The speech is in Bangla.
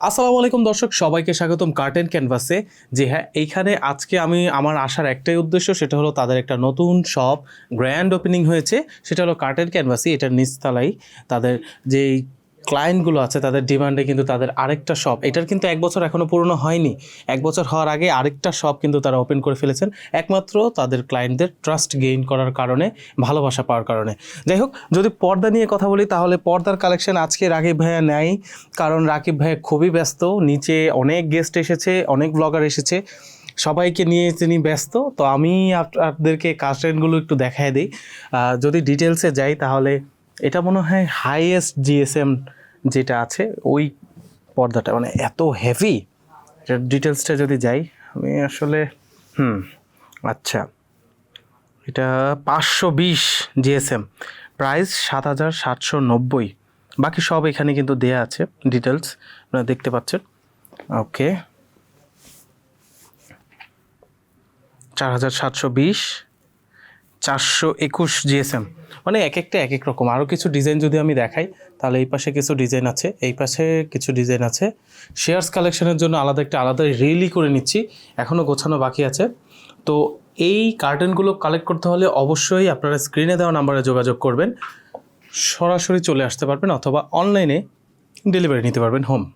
আসসালামু আলাইকুম দর্শক, সবাইকে স্বাগতম কার্টেন ক্যানভাসে যে হ্যাঁ এইখানে আজকে আমি, আমার আসার একটাই উদ্দেশ্য, সেটা হলো তাদের একটা নতুন শপ গ্র্যান্ড ওপেনিং হয়েছে। সেটা হলো কার্টেন ক্যানভাসি এটার নিচতলাই তাদের যেই ক্লায়েন্টগুলো আছে, তাদের ডিমান্ডে কিন্তু তাদের আরেকটা শপ এটার কিন্তু এক বছর এখনও পুরনো হয়নি। এক বছর হওয়ার আগে আরেকটা শপ কিন্তু তারা ওপেন করে ফেলেছেন, একমাত্র তাদের ক্লায়েন্টদের ট্রাস্ট গেইন করার কারণে, ভালোবাসা পাওয়ার কারণে। যাই হোক, যদি পর্দা নিয়ে কথা বলি, তাহলে পর্দার কালেকশন আজকে রাকিব ভাইয়া নেয়। কারণ রাকিব ভাইয়া খুবই ব্যস্ত, নিচে অনেক গেস্ট এসেছে, অনেক ব্লগার এসেছে। সবাইকে নিয়ে তিনি ব্যস্ত, তো আমি আপনাদেরকে কাস্টেনগুলো একটু দেখায় দিই। যদি ডিটেলসে যাই, তাহলে এটা মনে হয় হাইয়েস্ট জিএসএম যেটা আছে, ওই পর্দাটা মানে এত হেভি এটার ডিটেলসটা যদি যাই, আমি আসলে, হুম আচ্ছা এটা পাঁচশো বিশ জিএসএম প্রাইস সাত হাজার সাতশো নব্বই, বাকি সব এখানে কিন্তু দেয়া আছে ডিটেলস আপনারা দেখতে পাচ্ছেন ওকে চার হাজার সাতশো বিশ চারশো একুশ জিএসএম। মানে এক একটা এক এক রকম। আরও কিছু ডিজাইন যদি আমি দেখাই, তাহলে এই পাশে কিছু ডিজাইন আছে, এই পাশে কিছু ডিজাইন আছে। শেয়ার্স কালেকশনের জন্য আলাদা একটা আলাদা রিয়েলি করে নিচ্ছি এখনও গোছানো বাকি আছে। তো এই কার্টেনগুলো কালেক্ট করতে হলে অবশ্যই আপনারা স্ক্রিনে দেওয়া নাম্বারে যোগাযোগ করবেন, সরাসরি চলে আসতে পারবেন অথবা অনলাইনে ডেলিভারি নিতে পারবেন হোম।